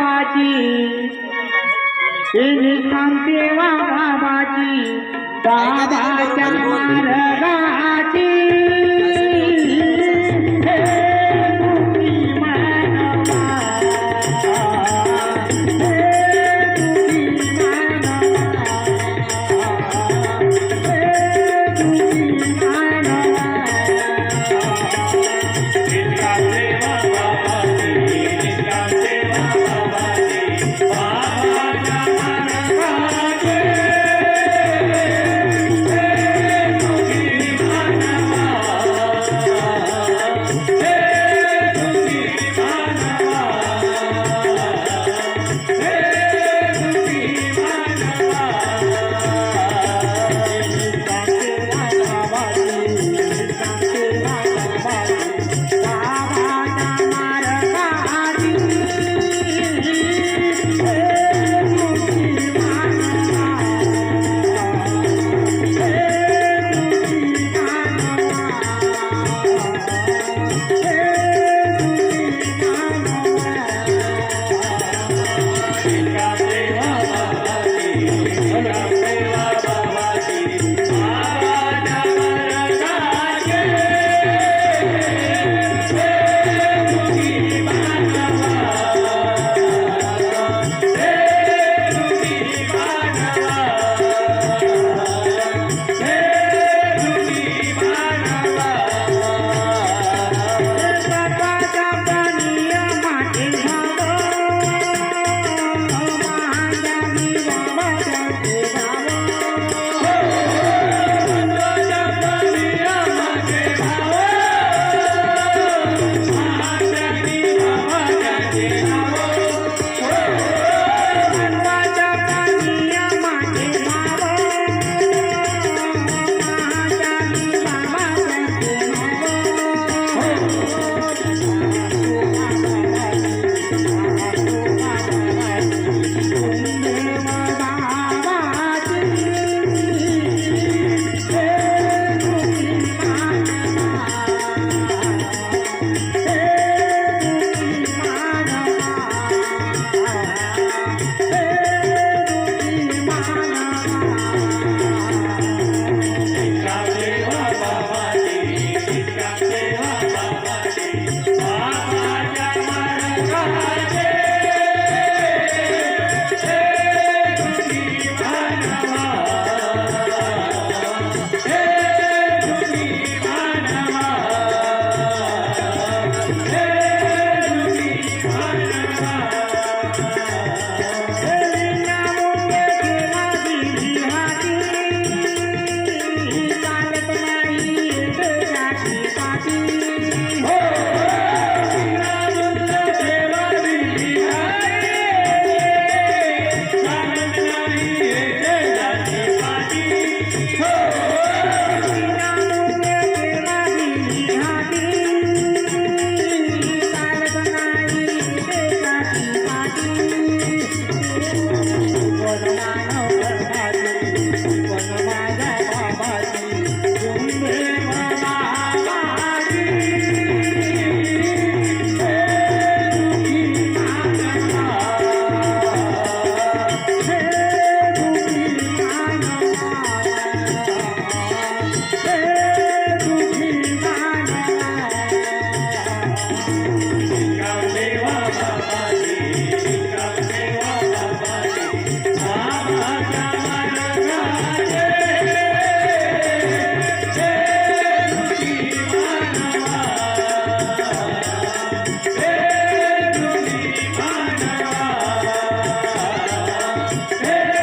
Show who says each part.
Speaker 1: बाबाची सांगते वा बाबाची बाबाच्या मार्गाची
Speaker 2: Yeah. Hey!